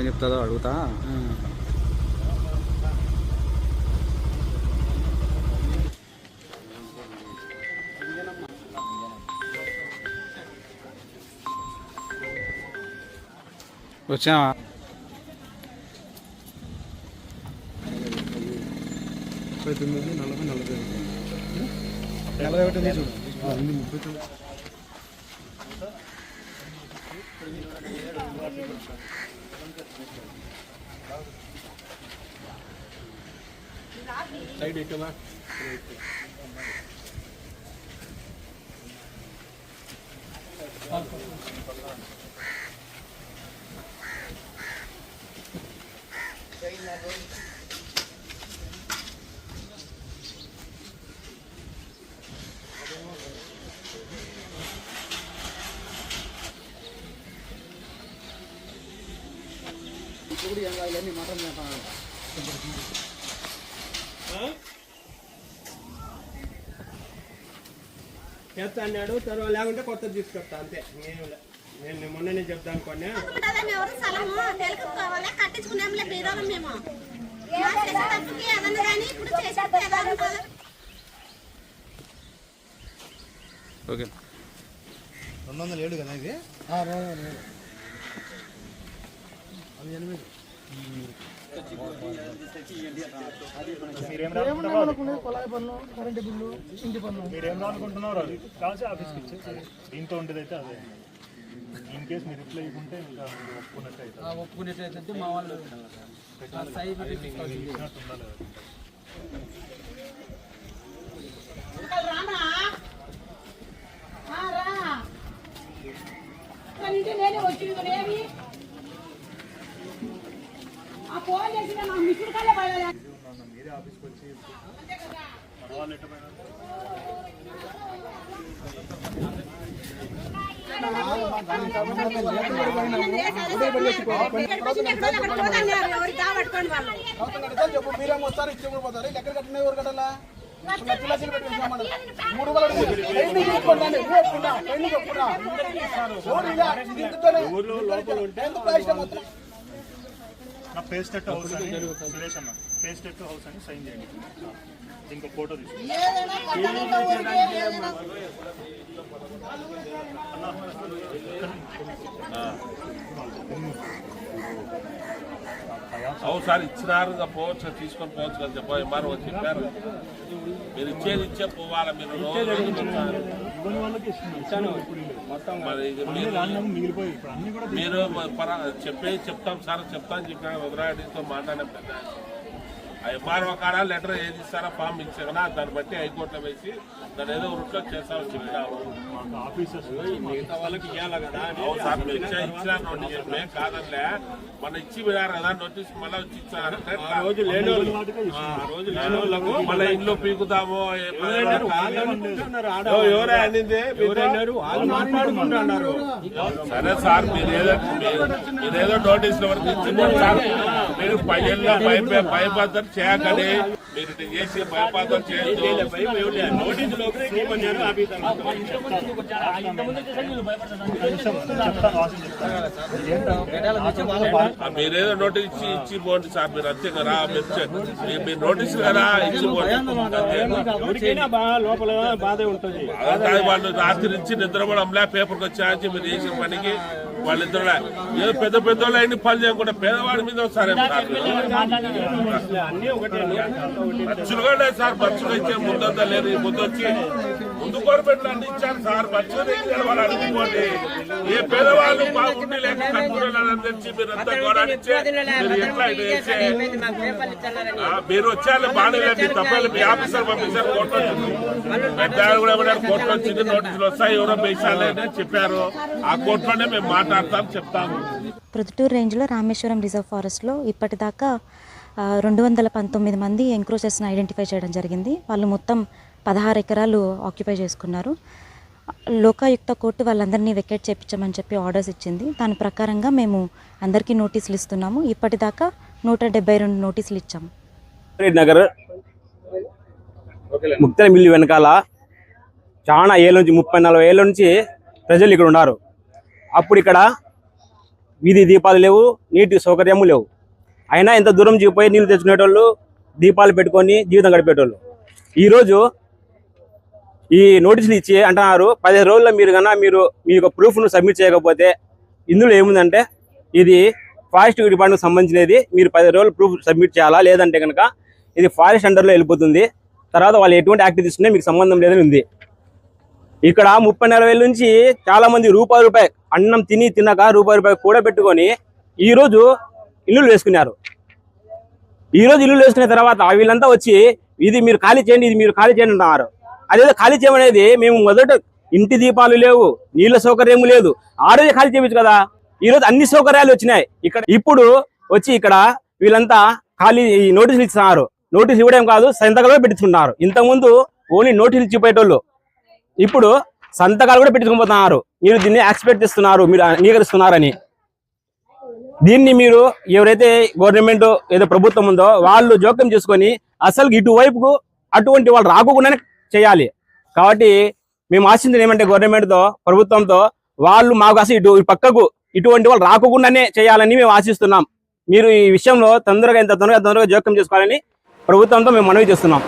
ఏం చెప్తుందో అడుగుతా. వచ్చావా ముప్పై తొమ్మిది నలభై నలభై నలభై ఒకటి ఉంది చూడు ముప్పై తొమ్మిది साइड एक बार Thank you. సైడ్ ఎక్కువ చేస్తా అన్నాడు తర్వాత లేకుంటే కొత్తది తీసుకొస్తా అంతే. నేను నేను మొన్ననే చెప్తా అనుకోండి కట్టించుకున్నాంలే మేము. కానీ ఇప్పుడు చేసేది ఏదన్నా కదా. ఓకే. రెండు వందల ఏడు కదా ఇది అది ఎనిమిది మీరేం రానుకుంటున్నారు అది. రాసి ఆఫీస్కి ఇచ్చేసి దీంతో ఉండేదైతే అదే. ఇన్ కేస్ మీరు రిప్లై ఇవ్వకుంటే ఇంకా మీరు ఒప్పుకున్నట్టు మా వాళ్ళు. నేనే వచ్చింది ఏమి ఆ ఫోన్ చేసిన నాకు మిస్డ్ కాలే పడాలి మీరే ఆఫీస్కి వచ్చి మన వాళ్ళు ఎట్ట పోయినా ఎవరికి కాబట్టుకోండి వాళ్ళు చెప్పు మీరేమో వస్తారు ఇచ్చి కూడా పోతారు ఎక్కడ కట్టిన ఎవరు కట్టాలా లక్షలు లక్షలు పెట్టి మూడు వందలు అడిగి, పెయింటింగ్ చేసుకోండి, నా పేస్టెట్ హౌస్ అని సురేష్ అన్న. పేస్టెట్ హౌస్ అని సైన్ చేయండి. ఇంకో ఫోటో తీసుకుంటాం అవును సార్ ఇచ్చినారు పోవచ్చు తీసుకొని పోవచ్చు కదా చెప్పి. ఎంఆర్ఓ చెప్పారు. మీరు ఇచ్చేది ఇచ్చే పోవాలా మీరు మరి. చెప్పే చెప్తాం సార్ చెప్తాను చెప్పాను. వదరాడితో మాట్లాడాం పెద్ద ఎంఆర్ఓ కాడ లెటర్ ఏది ఇస్తారో ఫామ్ ఇచ్చారా దాన్ని బట్టి హైకోర్టులో వేసి దాన్ని ఏదో రూట్లో చేస్తామని ఆఫీసర్స్ మిగతా వాళ్ళకి ఇవ్వాలి కదా ఇచ్చినా నోటీస్ చెప్పే కాదనిలే. మన ఇచ్చి పోయారు కదా నోటీస్ మళ్ళీ వచ్చి ఇచ్చారంటే ఆ రోజు లేని రోజు లేని వాళ్ళకు మళ్ళీ ఇల్లు పీకుతామో ఎవరే అనింది? సరే సార్ మీరేదో మీరు- మీరేదో నోటీసుల వరకు ఇచ్చింది సార్ మీరు పైన భయ భయపడతారు చేయకండి. మీరు చేసి భయపడతారు చేయొద్దు. మీరేదో నోటీస్ ఇచ్చి ఇచ్చి పోండి సార్. మీరు అంతే కదా మీరు మీరు నోటీసు కదా ఇచ్చి పోండి. లోపల బాధే ఉంటుంది. రాత్రి నుంచి నిద్రపోవడంలే పేపర్కి వచ్చాచి మీరు చేసిన పనికి వాళ్ళిద్దరు ఏదో పెద్ద పెద్ద వాళ్ళు అయిన పని చేయకుండా పేదవాడి మీద వస్తారేం సార్ ఖర్చులుగా సార్ ఖర్చులు ఇచ్చే ముద్దంతా లేదు. ముద్దు వచ్చి ముందు కోరపెట్లు అన్ని ఇచ్చారు సార్ ఖర్చులు వాళ్ళు అనుకోండి. ఏ పేదవాళ్ళు బాగుండి లేక కట్టుకుని తెచ్చి మీరు అంతా గోడానిచ్చే మీరు వచ్చారు బాగానే లేదు మీ తప్పలేదు మీ ఆఫీసర్ పంపించారు కోర్టు పెద్ద కూడా కోర్టు వచ్చింది నోటీసులు వస్తాయి ఎవరో వేసాలి అని చెప్పారు. ఆ కోర్టులోనే మేము మాట్లాడతాం చెప్తాము ప్రొద్దుటూరు రేంజ్లో రామేశ్వరం రిజర్వ్ ఫారెస్ట్లో ఇప్పటిదాకా రెండు వందల పంతొమ్మిది మంది ఎంక్రోచెస్ని ఐడెంటిఫై చేయడం జరిగింది. వాళ్ళు మొత్తం పదహారు ఎకరాలు ఆక్యుపై చేసుకున్నారు. లోకాయుక్త కోర్టు వాళ్ళందరినీ వెకేట్ చేయించమని చెప్పి ఆర్డర్స్ ఇచ్చింది. దాని ప్రకారంగా మేము అందరికీ నోటీసులు ఇస్తున్నాము. ఇప్పటిదాకా నూట డెబ్బై రెండు నోటీసులు ఇచ్చాము. నగర్ ముక్తల మిల్లు వెనకాల చాలా ఏళ్ళ నుంచి ముప్పై నలభై ఏళ్ళ నుంచి ప్రజలు ఇక్కడ ఉన్నారు. అప్పుడు ఇక్కడ వీధి దీపాలు లేవు నీటి సౌకర్యము లేవు. అయినా ఇంత దూరం చూపోయి నీళ్ళు తెచ్చుకునేటోళ్ళు దీపాలు పెట్టుకొని జీవితం గడిపేటోళ్ళు. ఈరోజు ఈ నోటీసులు ఇచ్చి అంటున్నారు పదిహేను రోజుల్లో మీరు కన్నా మీరు మీ యొక్క ప్రూఫ్ను సబ్మిట్ చేయకపోతే ఇందులో ఏముందంటే ఇది ఫారెస్ట్ డిపార్ట్మెంట్కి సంబంధించినది మీరు పది రోజులు ప్రూఫ్ సబ్మిట్ చేయాలా లేదంటే కనుక ఇది ఫారెస్ట్ అండర్లో వెళ్ళిపోతుంది. తర్వాత వాళ్ళు ఎటువంటి యాక్ట్ తీసుకునే మీకు సంబంధం లేదని ఉంది. ఇక్కడ ముప్పై నలభై వేల నుంచి చాలా మంది రూపాయి రూపాయి అన్నం తిని తినక రూపాయి రూపాయి కూడా పెట్టుకొని ఈ రోజు ఇల్లులు వేసుకున్నారు. ఈ రోజు ఇల్లు వేసుకున్న తర్వాత వీళ్ళంతా వచ్చి ఇది మీరు ఖాళీ చేయండి ఇది మీరు ఖాళీ చేయండి అంటున్నారు. అదేదో ఖాళీ చేయమనేది మేము మొదట ఇంటి దీపాలు లేవు నీళ్ళ సౌకర్యం లేదు. ఆ రోజే ఖాళీ చేయొచ్చు కదా? ఈ రోజు అన్ని సౌకర్యాలు వచ్చినాయి. ఇక్కడ ఇప్పుడు వచ్చి ఇక్కడ వీళ్ళంతా ఖాళీ ఈ నోటీసులు ఇస్తున్నారు. నోటీస్ ఇవ్వడం కాదు సంతకాలు పెట్టించుకున్నారు ఇంతకుముందు ఓన్లీ నోటీసులు ఇచ్చిపోయేటోళ్ళు. ఇప్పుడు సంతకాలు కూడా పెట్టుకుపోతున్నారు. మీరు దీన్ని యాక్సెప్ట్ చేస్తున్నారు మీరు అంగీకరిస్తున్నారని. దీన్ని మీరు ఎవరైతే గవర్నమెంట్ ఏదో ప్రభుత్వం ఉందో వాళ్ళు జోక్యం చేసుకొని అసలు ఇటువైపుకు అటువంటి వాళ్ళు రాకుండానే చేయాలి. కాబట్టి మేము ఆశించింది ఏమంటే గవర్నమెంట్తో ప్రభుత్వంతో వాళ్ళు మాకు అసలు ఇటు ఈ పక్కకు ఇటువంటి వాళ్ళు రాకోకుండానే చేయాలని మేము ఆశిస్తున్నాం. మీరు ఈ విషయంలో తొందరగా ఎంత తొందరగా తొందరగా జోక్యం చేసుకోవాలని ప్రభుత్వంతో మేము మనవి చేస్తున్నాం.